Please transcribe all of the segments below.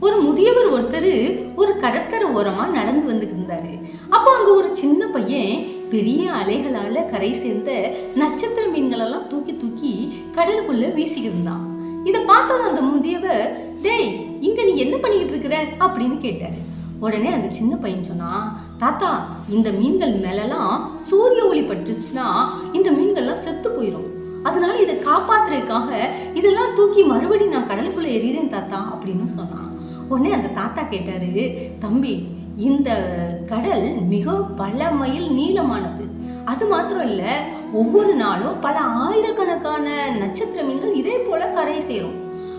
ஒரு முதியவர் ஒருத்தர் ஒரு கடற்கரை ஓரமா நடந்து வந்துட்டு இருந்தாரு. அப்போ அங்க ஒரு சின்ன பையன் பெரிய அலைகளால கரை சேர்ந்த நட்சத்திர மீன்களெல்லாம் தூக்கி தூக்கி கடலுக்குள்ள வீசிக்கிருந்தான் இருந்தான். இதை பார்த்ததும் அந்த முதியவர் டேய் இங்க நீ என்ன பண்ணிக்கிட்டு இருக்கிற? அப்படின்னு கேட்டாரு. உடனே அந்த சின்ன பையன் சொன்னான் தாத்தா இந்த மீன்கள் மேலெல்லாம் சூரிய ஒளி பட்டுச்சுன்னா இந்த மீன்கள்லாம் செத்து போயிடும் அதனால இதை காப்பாத்துறதுக்காக இதெல்லாம் தூக்கி மறுபடி நான் கடலுக்குள்ள எறிகிறேன் தாத்தா அப்படின்னு சொன்னான். உடனே அந்த தாத்தா கேட்டாரு தம்பி இந்த கடல் மிக பல மைல் நீளமானது. அது மாத்திரம் இல்லை ஒவ்வொரு நாளும் பல ஆயிரக்கணக்கான நட்சத்திர மீன்கள் இதே போல கரை சேரும்.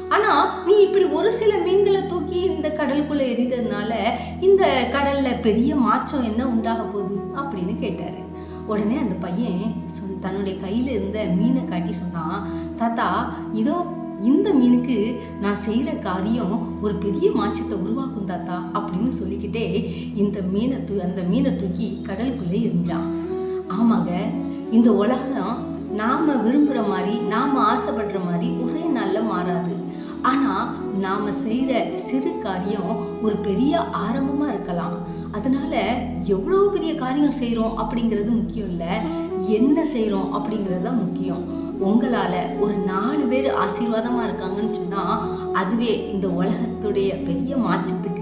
ஆனா நீ இப்படி ஒரு சில மீன்களை தூக்கி இந்த கடலுக்குள்ள எரிந்ததுனால இந்த கடல்ல பெரிய மாற்றம் என்ன உண்டாக போகுது? அப்படின்னு கேட்டாரு. உடனே அந்த பையன் சொல் தன்னுடைய கையில இருந்த மீனை காட்டி சொன்னான் தாத்தா இதோ இந்த மீனுக்கு நான் செய்கிற காரியம் ஒரு பெரிய மாற்றத்தை உருவாக்கும் தாத்தா அப்படின்னு சொல்லிக்கிட்டே இந்த மீனை தூ அந்த மீனை தூக்கி கடலுக்குள்ளே இருந்தான் ஆமாங்க இந்த உலகம் நாம விரும்புகிற மாதிரி நாம ஆசைப்படுற மாதிரி ஒரே நாளில் மாறாது. ஆனால் நாம் செய்கிற சிறு காரியம் ஒரு பெரிய ஆரம்பமாக இருக்கலாம். அதனால எவ்வளோ பெரிய காரியம் செய்கிறோம் அப்படிங்கிறது முக்கியம் இல்லை. என்ன செய்கிறோம் அப்படிங்கிறது தான் முக்கியம். உங்களால் ஒரு நாலு பேர் ஆசீர்வாதமாக இருக்காங்கன்னு சொன்னால் அதுவே இந்த உலகத்துடைய பெரிய மாற்றத்துக்கு